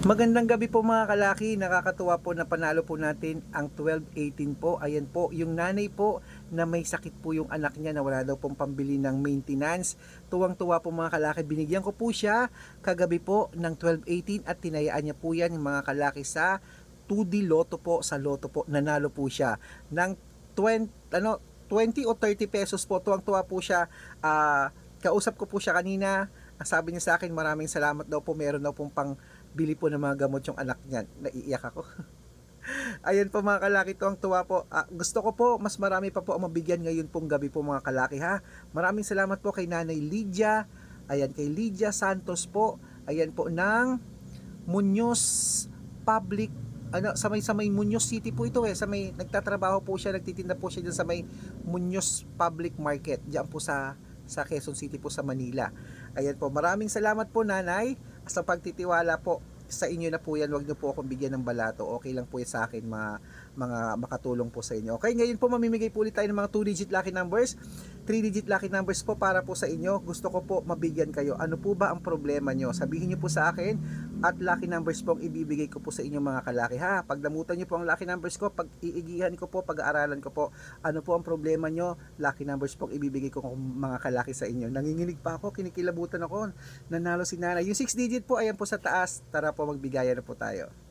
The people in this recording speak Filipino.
Magandang gabi po mga kalaki, nakakatuwa po na panalo po natin ang 12-18 po. Ayan po, yung nanay po na may sakit po yung anak niya na wala daw pong pambili ng maintenance. Tuwang-tuwa po mga kalaki, binigyan ko po siya kagabi po ng 12-18 at tinayaan niya po yan yung mga kalaki sa 2D Lotto po, sa Lotto po, nanalo po siya ng 20, ano, 20 o 30 pesos po. Tuwang-tuwa po siya. Ah, kausap ko po siya kanina. Sabi niya sa akin, maraming salamat daw po. Meron daw pong pang bili po ng mga gamot yung anak niya. Naiiyak ako. Ayan po mga kalaki, tuwang tuwa po. Ah, gusto ko po, mas marami pa po ang mabigyan ngayon pong gabi po mga kalaki ha. Maraming salamat po kay Nanay Lydia. Ayan, kay Lydia Santos po. Ayan po ng Muñoz Public ano sa may sa may Muñoz City po ito eh sa may nagtatrabaho po siya nagtitinda po siya dyan sa may Muñoz Public Market diyan po sa sa Quezon City po sa Manila. Ayan po, maraming salamat po nanay sa pagtitiwala po sa inyo na po yan, wag niyo po akong bigyan ng balato. Okay lang po yan sa akin, mga, mga makatulong po sa inyo. Okay, ngayon po mamimigay po ulit tayo ng mga 2-digit lucky numbers. 3-digit lucky numbers po para po sa inyo. Gusto ko po mabigyan kayo. Ano po ba ang problema nyo? Sabihin niyo po sa akin at lucky numbers po ang ibibigay ko po sa inyo mga kalaki ha. Pag damutan niyo po ang lucky numbers ko, pag iigihan ko po, pag-aaralan ko po, ano po ang problema nyo? Lucky numbers po ang ibibigay ko mga kalaki sa inyo. Nanginginig pa ako, kinikilabutan ako. Nanalo si nanay. Yung 6 digit po, ayan po sa taas. Tara po, magbigayan na po tayo.